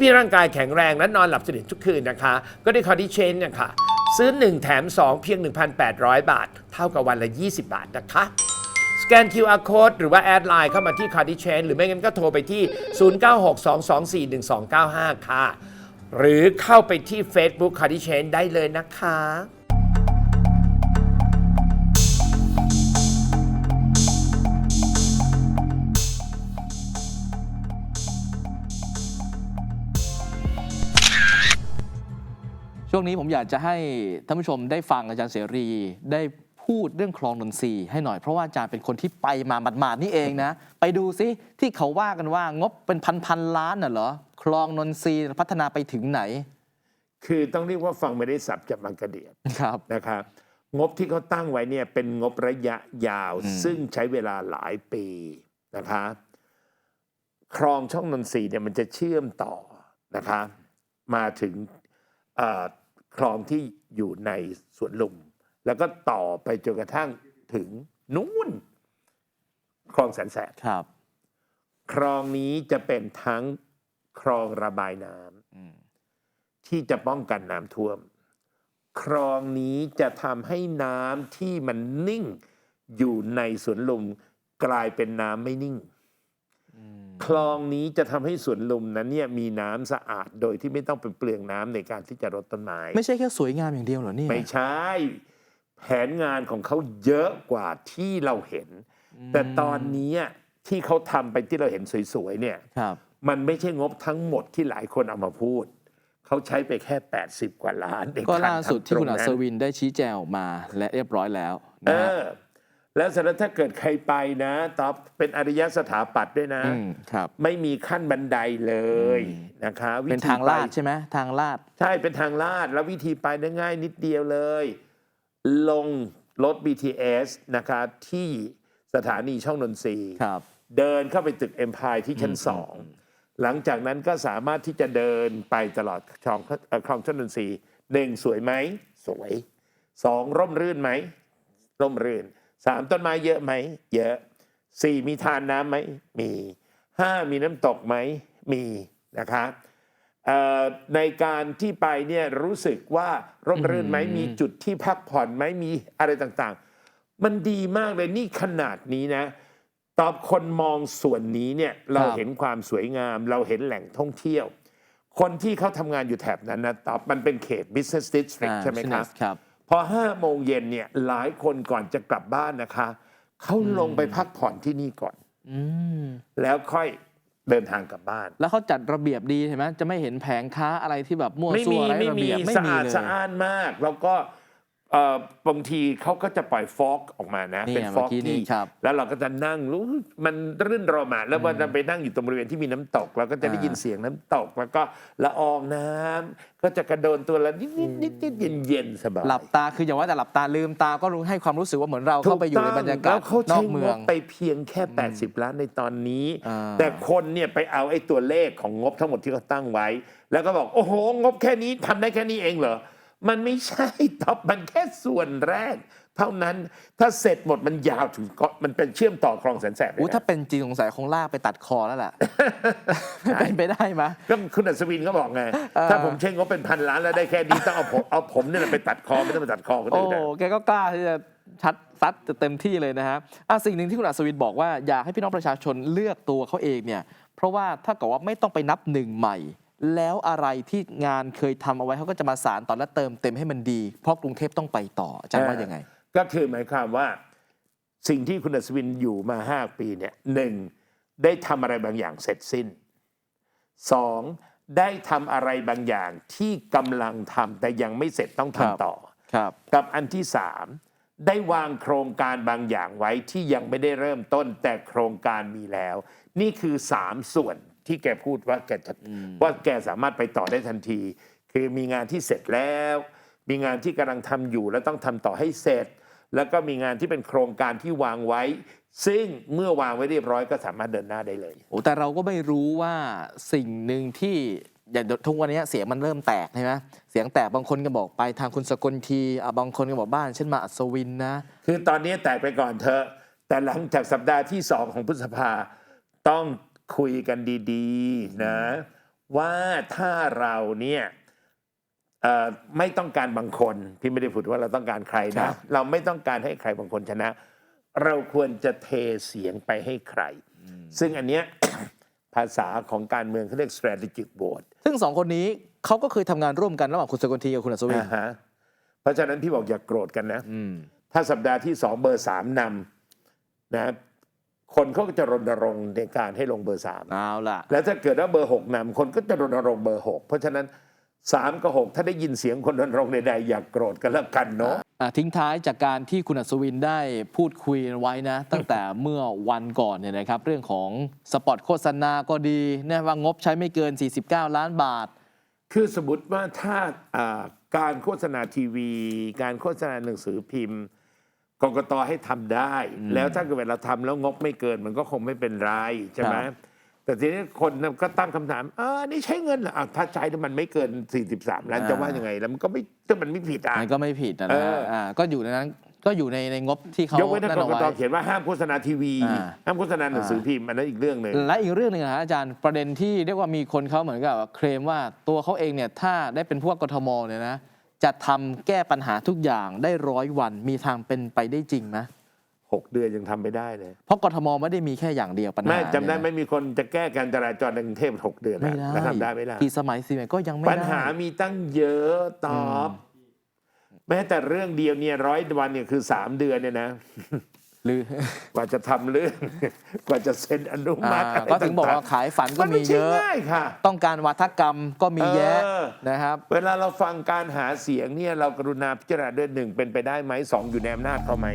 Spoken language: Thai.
พี่ร่างกายแข็งแรงและนอนหลับสนิททุกคืนนะคะ ก็ได้คอร์ดิเชนเนี่ยค่ะ ซื้อ 1 แถม 2 เพียง 1,800 บาท เท่ากับวันละ 20 บาทนะคะสแกน QR code หรือว่าแอดไลน์เข้ามาที่ c a r d i c h a i n หรือไม่งั้นก็โทรไปที่ 0962241295 ค่ะ หรือเข้าไปที่ Facebook c a r d i c h a i n ได้เลยนะคะ ช่วงนี้ผมอยากจะให้ท่านผู้ชมได้ฟังอาจารย์เสรี ได้พูดเรื่องคลองนนทรีย์ให้หน่อยเพราะว่าอาจารย์เป็นคนที่ไปมาหมาดๆนี่เองนะ ไปดูซิที่เขาว่ากันว่างบเป็นพันพันๆล้านน่ะเหรอคลองนนทรีย์พัฒนาไปถึงไหน คือต้องเรียกว่าฟังไม่ได้สับจากมังกรเดียดครับนะครับงบที่เขาตั้งไว้เนี่ยเป็นงบระยะยาวอืมซึ่งใช้เวลาหลายปีนะคะคลองช่องนนทรีย์เนี่ยมันจะเชื่อมต่อนะคะมาถึงเอ่อ คลองที่อยู่ในสวนลุม แล้วก็ต่อไปจนกระทั่งถึงนู่น คลองแสนแสบครับ คลองนี้จะเป็นทั้งคลองระบายน้ำอืมที่จะป้องกันน้ำท่วม คลองนี้จะทำให้น้ำที่มันนิ่งอยู่ในสวนลุมกลายเป็นน้ำไม่นิ่งอืม คลองนี้จะทำให้สวนลุมนั้นเนี่ยมีน้ำสะอาดโดยที่ไม่ต้องไปเปลืองน้ำในการที่จะรดต้นไม้ไม่ใช่แค่สวยงามอย่างเดียวเหรอเนี่ยไม่ใช่ แผนงานของเขาเยอะกว่าที่เราเห็น แต่ตอนนี้ที่เขาทำไปที่เราเห็นสวยๆเนี่ยครับมันไม่ใช่งบทั้งหมดที่หลายคนเอามาพูดเขาใช้ไปแค่ 80 กว่าล้านในก็รล่าสุดที่คุณอัทำตรงศนั้นวินได้ชี้แจงออกมาและเรียบร้อยแล้วเอนะฮะอ แล้วเสร็จแล้วถ้าเกิดใครไปนะตอบเป็นอริยสถาปัตย์ด้วยนะ อืมครับ ไม่มีขั้นบันไดเลยนะคะวิธีเป็นทางลาดไป ใช่ไหมทางลาด ใช่เป็นทางลาดแล้ววิธีไปได้ง่ายนิดเดียวเลย ลงรถ BTS นะคะที่สถานีช่องนนทรีย์ครับ เดินเข้าไปตึกเอ็มพายที่ชั้นสองหลังจากนั้นก็สามารถที่จะเดินไปตลอดคลองเอ่อคลองชนนทรีย์หนึ่งสวยไหม สวยสองร่มรื่นไหม ร่มรื่น สามต้นไม้เยอะไหม เยอะสี่มีทานน้ำไหมมีห้ามีน้ำตกไหมมีนะคะเอ่อในการที่ไปเนี่ยรู้สึกว่าร่มรื่นไหมอืมมีจุดที่พักผ่อนไหมมีอะไรต่างๆ มันดีมากเลยนี่ขนาดนี้นะ ตอบคนมองส่วนนี้เนี่ยเราเห็นความสวยงาม เราเห็นแหล่งท่องเที่ยว คนที่เขาทำงานอยู่แถบนั้นนะตอบมันเป็นเขต business district อ่าใช่ไหมครับ business ครับพอห้าโมงเย็นเนี่ยหลายคนก่อนจะกลับบ้านนะคะเขาลงไปพักผ่อนที่นี่ก่อนอืมแล้วค่อยเดินทางกลับบ้าน แล้วเขาจัดระเบียบดีใช่ไหมจะไม่เห็นแผงค้าอะไรที่แบบมั่วไม่ซั่มีวไร้ไม่ระมีเบียบไม่สะมีอาดเลยสะอ้านมาก แล้วก็เอ่อ บางทีเขาก็จะปล่อยฟอกออกมานะนี่เป็นไงฟอกเมื่อกี้นี่ที่ครับแล้วเราก็จะนั่งรู้มันรื่นรมอะแล้วมันจะไปนั่งอยู่ตรงบริเวณที่มีน้ำตกเราก็จะได้ยินอ่าเสียงน้ำตก แล้วก็ละอองน้ำก็จะกระโดนตัวละนิดนิดนิดนิดเย็นเย็นๆสบายหลับตาคืออย่าว่าแต่หลับตาลืมตาก็รู้ให้ความรู้สึกว่าเหมือนเราเข้าไปอยู่ในบรรยากาแล้ศวเขานอใช้กงเมืองบไปเพียงแค่ 80 ล้านในตอนนี้อ่าแต่คนเนี่ยไปเอาไอ้ตัวเลขของงบทั้งหมดที่เขาตั้งไว้ แล้วก็บอกโอ้โหงบแค่นี้ทำได้แค่นี้เองเหรอ มันไม่ใช่ตอบมันแค่ส่วนแรก เท่านั้นถ้าเสร็จหมดมันยาวถึงเกาะมันเป็นเชื่อมต่อคลองแสนแสบเลยอู้ถ้านะเป็นจริงสงสัยคงลากไปตัดคอแล้วล่ะ เป็นไปได้ไหม ก็คุณอัศวินก็บอกไง เออ ถ้าผมใช้งบเป็นพันล้านแล้วได้แค่นี้ต้องเอาผมเอาผมเนี่ยไปตัดคอไม่ต้องไปตัดคอคนโอ้อื่นนะ แกก็กล้าที่จะชัดซัดเต็มที่เลยนะฮะอะสิ่งหนึ่งที่คุณอัศวินบอกว่าอยากให้พี่น้องประชาชนเลือกตัวเขาเองเนี่ย เพราะว่าถ้าเกิดว่าไม่ต้องไปนับหนึ่งใหม่ แล้วอะไรที่งานเคยทำเอาไว้เขาก็จะมาสารต่อและเติมเต็มให้มันดี เพราะกรุงเทพต้องไปต่ออาจารย์ว่ายังไง ก็คือหมายความว่าสิ่งที่คุณอัศวินอยู่มาห้าปีเนี่ยหนึ่งได้ทำอะไรบางอย่างเสร็จสิ้นสองได้ทำอะไรบางอย่างที่กำลังทำแต่ยังไม่เสร็จต้องครับทำต่อครับกับอันที่สามได้วางโครงการบางอย่างไว้ที่ยังไม่ได้เริ่มต้นแต่โครงการมีแล้ว นี่คือสามส่วน ที่แกพูดว่าแกจะว่าแกสามารถไปต่อได้ทันที คือมีงานที่เสร็จแล้ว มีงานที่กำลังทำอยู่แล้วต้องทำต่อให้เสร็จ แล้วก็มีงานที่เป็นโครงการที่วางไว้ ซึ่งเมื่อวางไว้เรียบร้อยก็สามารถเดินหน้าได้เลยโอ้แต่เราก็ไม่รู้ว่าสิ่งหนึ่งที่อย่างทุกวันนี้เสียงมันเริ่มแตกใช่ไหมเสียงแตกบางคนก็บอกไปทางคุณสกลทีอะบางคนก็บอกบ้านเช่นมาอัศวินนะ คือตอนนี้แตกไปก่อนเถอะแต่หลังจากสัปดาห์ที่สองของพฤษภาต้อง คุยกันดีๆนะว่าถ้าเราเนี่ยเอ่อไม่ต้องการบางคนพี่ไม่ได้พูดว่าเราต้องการใครครันะบเราไม่ต้องการให้ใครบางคนชนะ เราควรจะเทเสียงไปให้ใคร ซึ่งอันเนี้ยภาษาของการเมืองเขาเรียก strategic vote ซึ่งสองคนนี้เขาก็เคยทำงานร่วมกันระหว่างคุณสกลทีกับคุณอัศวินอ่าฮะเพราะฉะนั้นพี่บอกอย่ากโกรธกันนะอืมถ้าสัปดาห์ที่สองเบอร์สามนำนะ คนเขาก็จะรณรงค์ในการให้ลงเบอร์สามเอาล่ะ แล้วถ้าเกิดว่าเบอร์หกนำคนก็จะรณรงค์เบอร์หกเพราะฉะนั้นสามกับหกถ้าได้ยินเสียงคนรณรงค์ใดๆอย่ากโกรธกันแล้วกันเนาะ อะทิ้งท้ายจากการที่คุณอัศวินได้พูดคุยไว้นะ ตั้งแต่เมื่อวันก่อนเนี่ยนะครับ เรื่องของสปอตโฆษณาก็ดีนะว่างบใช้ไม่เกิน 49 ล้านบาท คือสมมติว่าถ้าอ่าการโฆษณาทีวี การโฆษณาหนังสือพิมพ์ กกตให้ทำได้ แล้วถ้าเกิดเวลาทำแล้วงบไม่เกิน มันก็คงไม่เป็นไรใช่ไหมครับแต่ทีนี้คนก็ตั้งคำถามเออนี่ใช้เงินเหรออะถ้าใช้แล้วมันไม่เกิน 43 ล้านจะว่ายังไง แล้วมันก็ไม่ถ้ามันไม่ผิดอะมันก็ไม่ผิดนะเอนะออ่อ่าก็อยู่ในนั้นก็อยู่ในในงบที่เขายกเว้นถ้านั่นกเอากไว้ตเขียนว่าห้ามโฆษณาทีวีอ่าห้ามโฆษณาหนังสือพิมพ์อันนั้นอีกเรื่องหนึ่งและอีกเรื่องหนึ่งนะฮะอาจารย์ประเด็นที่เรียกว่ามีคนเขาเหมือนกับเคลมว่าตัวเขาเองเนี่ยถ้าได้เป็นพวกกทมเนี่ยนะ จะทำแก้ปัญหาทุกอย่างได้ร้อยวันมีทางเป็นไปได้จริงไหมหกเดือนยังทำไม่ได้เลย เพราะกทมไม่ได้มีแค่อย่างเดียวปัญหาไม่จำได้เนี่ยไหม่มีคนจะแก้การจราจรในกรุงเทพหกเดือนไม่แล้วได้แล้วทำได้ไหมล่ะปีสมัยซีเมนต์ก็ยังไม่ได้ปัญหามีตั้งเยอะตอบ แม้แต่เรื่องเดียวเนี่ยร้อยวันเนี่ยคือสามเดือนเนี่ยนะ หรือกว่าจะทำเรื่อง กว่าจะเซ็นอนุมัติอ่าอะไรก็ถึงบอกว่าต่ขายฝันๆก็มันมีไม่เยใช่อะง่ายค่ะ ต้องการวัฒกรรมก็มีแยะเออ นะครับ เวลาเราฟังการหาเสียงเนี่ยเรากรุณาพิจารณาด้วยหนึ่งเป็นไปได้ไหมสองอยู่ในอำนาจเขาไหม